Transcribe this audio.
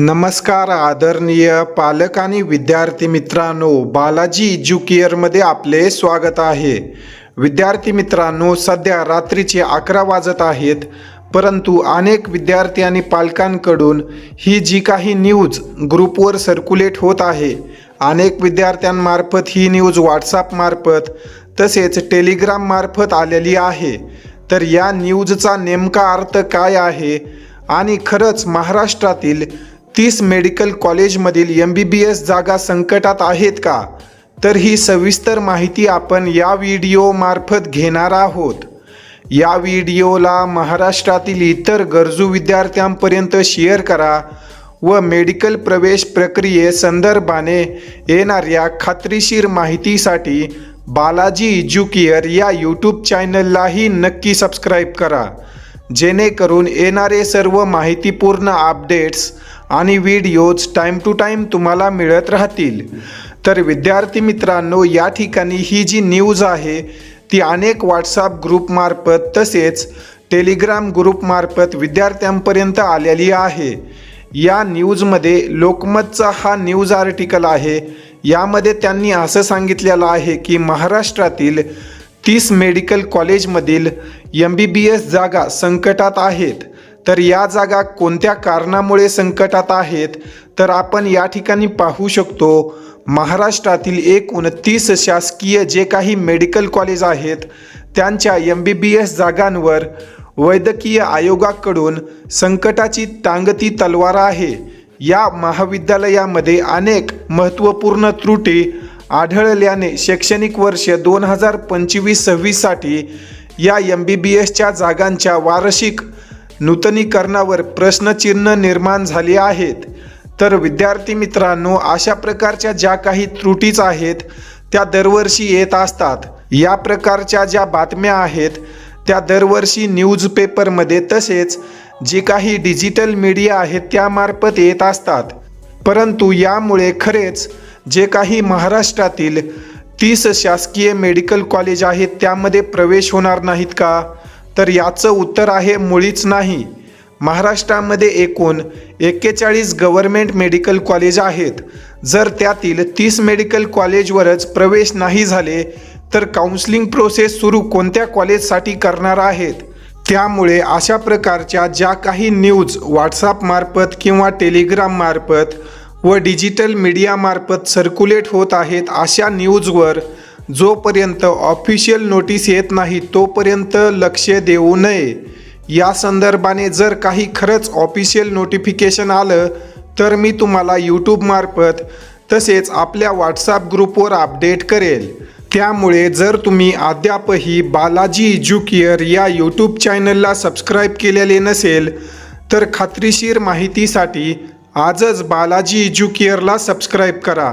नमस्कार आदरणीय पालक आणि विद्यार्थी मित्रांनो बालाजी एज्युकेअरमध्ये आपले स्वागत आहे. विद्यार्थी मित्रांनो सध्या रात्रीचे अकरा वाजत आहेत परंतु अनेक विद्यार्थी आणि पालकांकडून ही जी काही न्यूज ग्रुपवर सर्क्युलेट होत आहे अनेक विद्यार्थ्यांमार्फत ही न्यूज व्हॉट्सॲपमार्फत तसेच टेलिग्राममार्फत आलेली आहे. तर या न्यूजचा नेमका अर्थ काय आहे? आणि खरंच महाराष्ट्रातील तीस मेडिकल कॉलेजमधील एम बी बी एस जागा संकटात आहेत का? तर ही सविस्तर माहिती आपण या व्हिडिओमार्फत घेणार आहोत. या व्हिडिओला महाराष्ट्रातील इतर गरजू विद्यार्थ्यांपर्यंत शेअर करा व मेडिकल प्रवेश प्रक्रियेसंदर्भाने येणाऱ्या खात्रीशीर माहितीसाठी बालाजी एज्युकेअर या यूट्यूब चॅनललाही नक्की सबस्क्राईब करा. जेणेकरून येणारे सर्व माहितीपूर्ण अपडेट्स आणि व्हिडिओज टाईम टू टाईम तुम्हाला मिळत राहतील. तर विद्यार्थी मित्रांनो या ठिकाणी ही जी न्यूज आहे ती अनेक व्हॉट्सअप ग्रुपमार्फत तसेच टेलिग्राम ग्रुपमार्फत विद्यार्थ्यांपर्यंत आलेली आहे. या न्यूजमध्ये लोकमतचा हा न्यूज आर्टिकल आहे. यामध्ये त्यांनी असं सांगितलेलं आहे की महाराष्ट्रातील तीस मेडिकल कॉलेजमधील एम बी बी एस जागा संकटात आहेत. तर या जागा कोणत्या कारणामुळे संकटात आहेत? तर आपण या ठिकाणी पाहू शकतो महाराष्ट्रातील एकूण तीस शासकीय जे काही मेडिकल कॉलेज आहेत त्यांच्या एम बी बी एस जागांवर वैद्यकीय आयोगाकडून संकटाची तांगती तलवार आहे. या महाविद्यालयामध्ये अनेक महत्त्वपूर्ण त्रुटी आढळल्याने शैक्षणिक वर्ष दोन हजार पंचवीस सव्वीससाठी या एम बी बी एसच्या जागांच्या वार्षिक नूतनीकरणावर प्रश्नचिन्ह निर्माण झाली आहेत. तर विद्यार्थी मित्रांनो अशा प्रकारच्या ज्या काही त्रुटीच आहेत त्या दरवर्षी येत असतात. या प्रकारच्या ज्या बातम्या आहेत त्या दरवर्षी न्यूजपेपरमध्ये तसेच जे काही डिजिटल मीडिया आहेत त्यामार्फत येत असतात. परंतु यामुळे खरेच जे काही महाराष्ट्रातील तीस शासकीय मेडिकल कॉलेज आहेत त्यामध्ये प्रवेश होणार नाहीत का? तर याचं उत्तर आहे मुळीच नाही. महाराष्ट्रामध्ये एकूण एक्केचाळीस गव्हर्मेंट मेडिकल कॉलेज आहेत. जर त्यातील तीस मेडिकल कॉलेजवरच प्रवेश नाही झाले तर काउन्सिलिंग प्रोसेस सुरू कोणत्या कॉलेजसाठी करणार आहेत? त्यामुळे अशा प्रकारच्या ज्या काही न्यूज व्हॉट्सॲपमार्फत किंवा टेलिग्राममार्फत व डिजिटल मीडियामार्फत सर्क्युलेट होत आहेत अशा न्यूजवर जोपर्यंत ऑफिशियल नोटीस येत नाही तोपर्यंत लक्ष देऊ नये. या संदर्भाने जर काही खरंच ऑफिशियल नोटिफिकेशन आलं तर मी तुम्हाला यूट्यूबमार्फत तसेच आपल्या व्हॉट्सॲप ग्रुपवर अपडेट करेल. त्यामुळे जर तुम्ही अद्यापही बालाजी एज्युकेअर या यूट्यूब चॅनलला सबस्क्राईब केलेले नसेल तर खात्रीशीर माहितीसाठी आजच बालाजी एज्युकेअरला सबस्क्राईब करा.